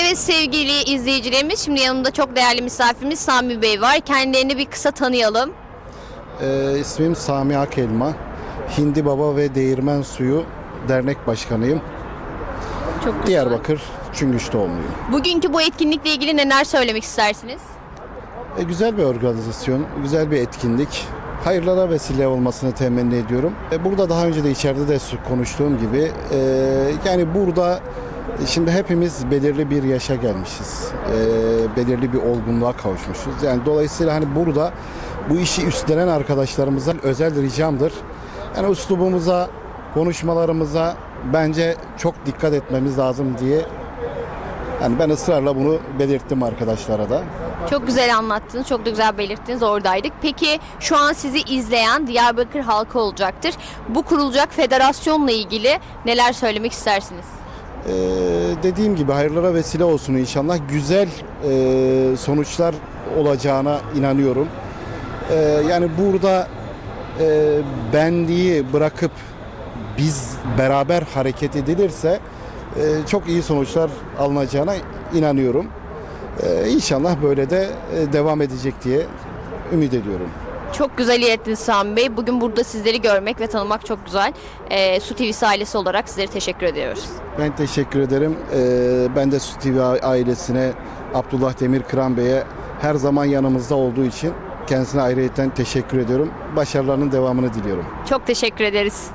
Evet sevgili izleyicilerimiz şimdi yanımda çok değerli misafirimiz Sami Bey var. Kendilerini bir kısa tanıyalım. Ee, ismim Sami Akelma. Hindi Baba ve Değirmen Suyu Dernek Başkanıyım. Çok güzel. Diyarbakır Çüngüş doğumluyum. Bugünkü bu etkinlikle ilgili neler söylemek istersiniz? E, güzel bir organizasyon, güzel bir etkinlik. Hayırlara vesile olmasını temenni ediyorum. E, burada daha önce de içeride de konuştuğum gibi e, yani burada şimdi hepimiz belirli bir yaşa gelmişiz. E, belirli bir olgunluğa kavuşmuşuz. Yani dolayısıyla hani burada bu işi üstlenen arkadaşlarımıza özel ricamdır. Yani üslubumuza, konuşmalarımıza bence çok dikkat etmemiz lazım diye yani ben ısrarla bunu belirttim arkadaşlara da. Çok güzel anlattınız, çok da güzel belirttiniz, oradaydık. Peki şu an sizi izleyen Diyarbakır halkı olacaktır. Bu kurulacak federasyonla ilgili neler söylemek istersiniz? Ee, dediğim gibi hayırlara vesile olsun inşallah. Güzel e, sonuçlar olacağına inanıyorum. Ee, yani burada e, benliği bırakıp biz beraber hareket edilirse e, çok iyi sonuçlar alınacağına inanıyorum. Ee, inşallah böyle de e, devam edecek diye ümit ediyorum. Çok güzel ilettiniz Sami Bey. Bugün burada sizleri görmek ve tanımak çok güzel. Ee, Su TV'si ailesi olarak sizlere teşekkür ediyoruz. Ben teşekkür ederim. Ee, ben de Su TV ailesine, Abdullah Demir Kıran Bey'e her zaman yanımızda olduğu için kendisine ayrıyeten teşekkür ediyorum. Başarılarının devamını diliyorum. Çok teşekkür ederiz.